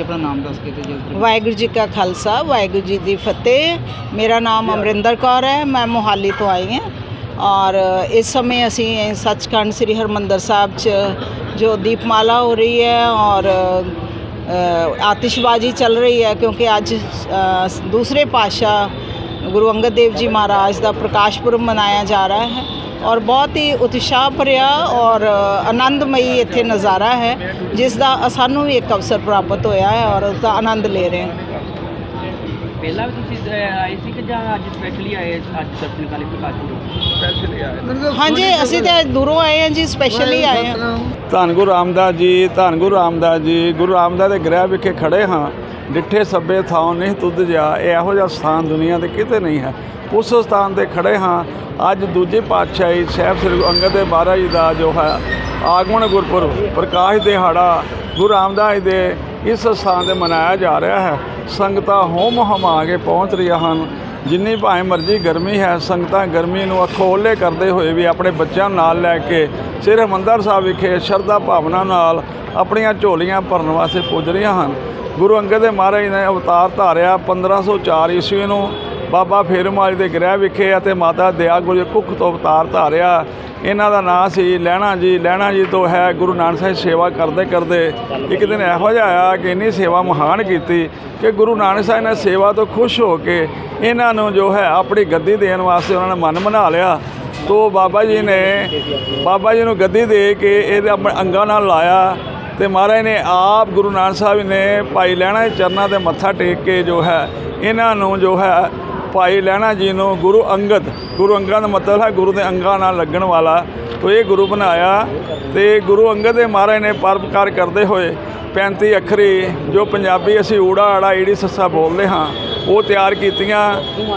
ਆਪਣਾ ਨਾਮ ਦੱਸ ਵਾਹਿਗੁਰੂ ਜੀ ਕਾ ਖਾਲਸਾ ਵਾਹਿਗੁਰੂ ਜੀ ਦੀ ਫਤਿਹ। ਮੇਰਾ ਨਾਮ ਅਮਰਿੰਦਰ ਕੌਰ ਹੈ ਮੈਂ ਮੋਹਾਲੀ ਤੋਂ ਆਈ ਹਾਂ। ਔਰ ਇਸ ਸਮੇਂ ਅਸੀਂ ਸੱਚਖੰਡ ਸ੍ਰੀ ਹਰਮੰਦਰ ਸਾਹਿਬ 'ਚ ਜੋ ਦੀਪਮਾਲਾ ਹੋ ਰਹੀ ਹੈ ਔਰ ਆਤਿਸ਼ਬਾਜ਼ੀ ਚੱਲ ਰਹੀ ਹੈ ਕਿਉਂਕਿ ਅੱਜ ਦੂਸਰੇ ਪਾਤਸ਼ਾਹ ਗੁਰੂ ਅੰਗਦ ਦੇਵ ਜੀ ਮਹਾਰਾਜ ਦਾ ਪ੍ਰਕਾਸ਼ ਪੁਰਬ ਮਨਾਇਆ ਜਾ ਰਿਹਾ ਹੈ ਔਰ ਬਹੁਤ ਹੀ ਉਤਸ਼ਾਹ ਭਰਿਆ ਔਰ ਆਨੰਦਮਈ ਇੱਥੇ ਨਜ਼ਾਰਾ ਹੈ, ਜਿਸ ਦਾ ਸਾਨੂੰ ਵੀ ਇੱਕ ਅਵਸਰ ਪ੍ਰਾਪਤ ਹੋਇਆ ਹੈ ਔਰ ਉਸ ਦਾ ਆਨੰਦ ਲੈ ਰਹੇ ਹਾਂ। ਪਹਿਲਾਂ ਵੀ ਤੁਸੀਂ ਅਹ, ਆਏ ਸੀ ਕਿ ਜਾਂ ਅੱਜ ਸਪੈਸ਼ਲੀ ਆਏ ਅੱਜ ਦਰਸ਼ਨ ਕਾਲੀ ਪ੍ਰਕਾਸ਼ ਪੁਰਬ? ਹਾਂਜੀ ਅਸੀਂ ਤਾਂ ਦੂਰੋਂ ਆਏ ਹਾਂ ਜੀ ਸਪੈਸ਼ਲੀ ਆਏ ਹਾਂ। ਧੰਨ ਗੁਰੂ ਰਾਮਦਾਸ ਜੀ ਧੰਨ ਗੁਰੂ ਰਾਮਦਾਸ ਜੀ। ਗੁਰੂ ਰਾਮਦਾਸ ਦੇ ਗ੍ਰਹਿ ਵਿਖੇ ਖੜੇ ਹਾਂ। ਡਿੱਠੇ ਸੱਬੇ ਥਾਂ ਨਹੀਂ ਤੁਧ ਜਾ ਇਹ ਇਹੋ ਜਿਹਾ ਸਥਾਨ ਦੁਨੀਆ ਤੇ ਕਿਤੇ ਨਹੀਂ ਹੈ। ਉਸ ਸਥਾਨ ਤੇ ਖੜੇ ਹਾਂ। ਅੱਜ ਦੂਜੇ ਪਾਤਸ਼ਾਹੀ ਸਾਹਿਬ ਸ੍ਰੀ ਗੁਰੂ ਅੰਗਦ ਦੇਵ ਮਹਾਰਾਜ ਜੀ ਦਾ ਜੋ ਹੈ ਆਗਮਨ ਗੁਰਪੁਰਬ ਪ੍ਰਕਾਸ਼ ਦਿਹਾੜਾ ਗੁਰੂ ਰਾਮਦਾਸ ਜੀ ਦੇ ਇਸ ਸਥਾਨ ਤੇ ਮਨਾਇਆ ਜਾ ਰਿਹਾ ਹੈ। ਸੰਗਤਾਂ ਹੋਮ ਹਮਾ ਕੇ ਪਹੁੰਚ ਰਹੀਆਂ ਹਨ। ਜਿੰਨੀ ਭਾਵੇਂ ਮਰਜ਼ੀ ਗਰਮੀ ਹੈ, ਸੰਗਤਾਂ ਗਰਮੀ ਨੂੰ ਅੱਖੋਂ ਕਰਦੇ ਹੋਏ ਵੀ ਆਪਣੇ ਬੱਚਿਆਂ ਨਾਲ ਲੈ ਕੇ ਸ੍ਰੀ ਹਰਿਮੰਦਰ ਸਾਹਿਬ ਵਿਖੇ ਸ਼ਰਧਾ ਭਾਵਨਾ ਨਾਲ ਆਪਣੀਆਂ ਝੋਲੀਆਂ ਭਰਨ ਵਾਸਤੇ ਪੁੱਜ ਰਹੀਆਂ ਹਨ। ਗੁਰੂ ਅੰਗਦ ਦੇਵ ਮਹਾਰਾਜ ਨੇ ਅਵਤਾਰ ਧਾਰਿਆ 1504 ਈਸਵੀ ਨੂੰ। ਬਾਬਾ ਫੇਰੂ ਫੇਰੂਮਾਲ ਦੇ ਗ੍ਰਹਿ ਵਿਖੇ ਅਤੇ ਮਾਤਾ ਦਿਆ ਗੁਰੂ ਦੇ ਕੁੱਖ ਤੋਂ ਅਵਤਾਰ ਧਾਰਿਆ। ਇਹਨਾਂ ਦਾ ਨਾਂ ਸੀ ਲਹਿਣਾ ਜੀ। ਲਹਿਣਾ ਜੀ ਤੋਂ ਹੈ ਗੁਰੂ ਨਾਨਕ ਸਾਹਿਬ ਸੇਵਾ ਕਰਦੇ ਕਰਦੇ ਇੱਕ ਦਿਨ ਇਹੋ ਜਿਹਾ ਆਇਆ ਕਿ ਇੰਨੀ ਸੇਵਾ ਮਹਾਨ ਕੀਤੀ ਕਿ ਗੁਰੂ ਨਾਨਕ ਸਾਹਿਬ ਨੇ ਸੇਵਾ ਤੋਂ ਖੁਸ਼ ਹੋ ਕੇ ਇਹਨਾਂ ਨੂੰ ਜੋ ਹੈ ਆਪਣੀ ਗੱਦੀ ਦੇਣ ਵਾਸਤੇ ਉਹਨਾਂ ਨੇ ਮਨ ਬਣਾ ਲਿਆ। ਤੋ ਬਾਬਾ ਜੀ ਨੇ ਬਾਬਾ ਜੀ ਨੂੰ ਗੱਦੀ ਦੇ ਕੇ ਇਹਦੇ ਆਪਣੇ ਅੰਗਾਂ ਨਾਲ ਲਾਇਆ ਤੇ ਮਹਾਰਾਜ ਨੇ ਆਪ ਗੁਰੂ ਨਾਨਕ ਸਾਹਿਬ ਨੇ ਭਾਈ ਲਹਿਣਾ ਚਰਨਾਂ ਤੇ ਮੱਥਾ ਟੇਕ ਕੇ ਜੋ ਹੈ ਇਹਨਾਂ ਨੂੰ ਜੋ ਹੈ ਭਾਈ ਲਹਿਣਾ ਜੀ ਨੂੰ ਗੁਰੂ ਅੰਗਦ। ਗੁਰੂ ਅੰਗਦ ਦਾ ਮਤਲਬ ਹੈ ਗੁਰੂ ਦੇ ਅੰਗਾਂ ਨਾਲ ਲੱਗਣ ਵਾਲਾ। ਤੋ ਇਹ ਗੁਰੂ ਬਣਾਇਆ ਤੇ ਗੁਰੂ ਅੰਗਦ ਦੇ ਮਹਾਰਾਜ ਨੇ ਪਰਪਕਾਰ ਕਰਦੇ ਹੋਏ 35 ਅੱਖਰੀ ਜੋ ਪੰਜਾਬੀ ਅਸੀਂ ਊੜਾ ਆੜਾ ਈੜੀ ਸੱਸਾ ਬੋਲਦੇ ਹਾਂ, ਉਹ ਤਿਆਰ ਕੀਤੀਆਂ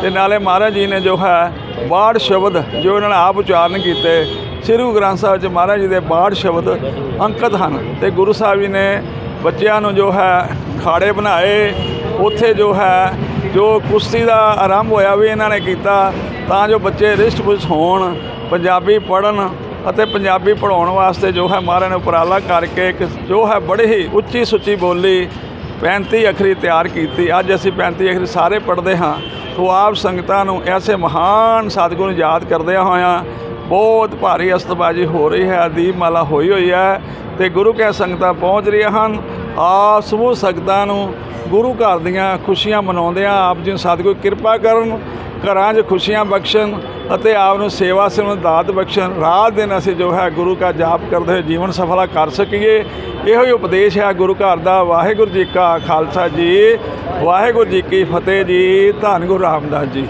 ਤੇ ਨਾਲੇ ਮਹਾਰਾਜ ਜੀ ਨੇ ਜੋ ਹੈ ਬਾੜ ਸ਼ਬਦ ਜੋ ਇਹਨਾਂ ਨੇ ਆਪ ਉਚਾਰਨ ਕੀਤੇ, ਸ੍ਰੀ ਗੁਰੂ ਗ੍ਰੰਥ ਸਾਹਿਬ 'ਚ ਮਹਾਰਾਜ ਜੀ ਦੇ ਬਾੜ ਸ਼ਬਦ ਅੰਕਤ ਹਨ ਤੇ ਗੁਰੂ ਸਾਹਿਬ ਜੀ ਨੇ ਬੱਚਿਆਂ ਨੂੰ ਜੋ ਹੈ ਖਾੜੇ ਬਣਾਏ, ਉੱਥੇ ਜੋ ਹੈ ਜੋ ਕੁਸ਼ਤੀ ਦਾ ਆਰੰਭ ਹੋਇਆ ਵੀ ਇਹਨਾਂ ਨੇ ਕੀਤਾ, ਤਾਂ ਜੋ ਬੱਚੇ ਰਿਸ਼ਟ ਪੁਸ਼ਟ ਹੋਣ, ਪੰਜਾਬੀ ਪੜ੍ਹਨ ਅਤੇ ਪੰਜਾਬੀ ਪੜ੍ਹਾਉਣ ਵਾਸਤੇ ਜੋ ਹੈ ਮਹਾਰਾਜ ਨੇ ਉਪਰਾਲਾ ਕਰਕੇ ਇੱਕ ਜੋ ਹੈ ਬੜੀ ਹੀ ਉੱਚੀ ਸੁੱਚੀ ਬੋਲੀ 35 ਅਖਰੀ ਤਿਆਰ ਕੀਤੀ। ਅੱਜ ਅਸੀਂ 35 ਅਖਰੀ ਸਾਰੇ ਪੜ੍ਹਦੇ ਹਾਂ। ਸੋ ਆਪ ਸੰਗਤਾਂ ਨੂੰ ਐਸੇ ਮਹਾਨ ਸਤਿਗੁਰੂ ਨੂੰ ਯਾਦ ਕਰਦਿਆਂ ਹੋਇਆਂ ਬਹੁਤ ਭਾਰੀ ਅਸਤਬਾਜੀ ਹੋ ਰਹੀ ਹੈ, ਦੀਪਮਾਲਾ ਹੋਈ ਹੋਈ ਹੈ ਤੇ ਗੁਰੂ ਕੈ ਸੰਗਤਾਂ ਪਹੁੰਚ ਰਹੀਆਂ ਹਨ। ਆਪ ਸਮੂਹ ਸੰਗਤਾਂ ਨੂੰ ਗੁਰੂ ਘਰ ਦੀਆਂ ਖੁਸ਼ੀਆਂ ਮਨਾਉਂਦਿਆਂ ਆਪ ਜੀ ਨੂੰ ਸਤਿਗੁਰੂ ਕਿਰਪਾ ਕਰਨ, ਘਰਾਂ 'ਚ ਖੁਸ਼ੀਆਂ ਬਖਸ਼ਣ ਅਤੇ ਆਪ ਨੂੰ ਸੇਵਾ ਸੇਵਾ ਦਾਤ ਬਖਸ਼ਣ। ਰਾਤ ਦਿਨ ਅਸੀਂ ਜੋ ਹੈ ਗੁਰੂ ਕਾ ਜਾਪ ਕਰਦੇ ਹੋਏ ਜੀਵਨ ਸਫਲਾ ਕਰ ਸਕੀਏ। ਇਹੋ ਹੀ ਉਪਦੇਸ਼ ਹੈ ਗੁਰੂ ਘਰ ਦਾ। ਵਾਹਿਗੁਰੂ ਜੀ ਕਾ ਖਾਲਸਾ ਜੀ, ਵਾਹਿਗੁਰੂ ਜੀ ਕੀ ਫਤਿਹ ਜੀ। ਧੰਨ ਗੁਰੂ ਰਾਮਦਾਸ ਜੀ।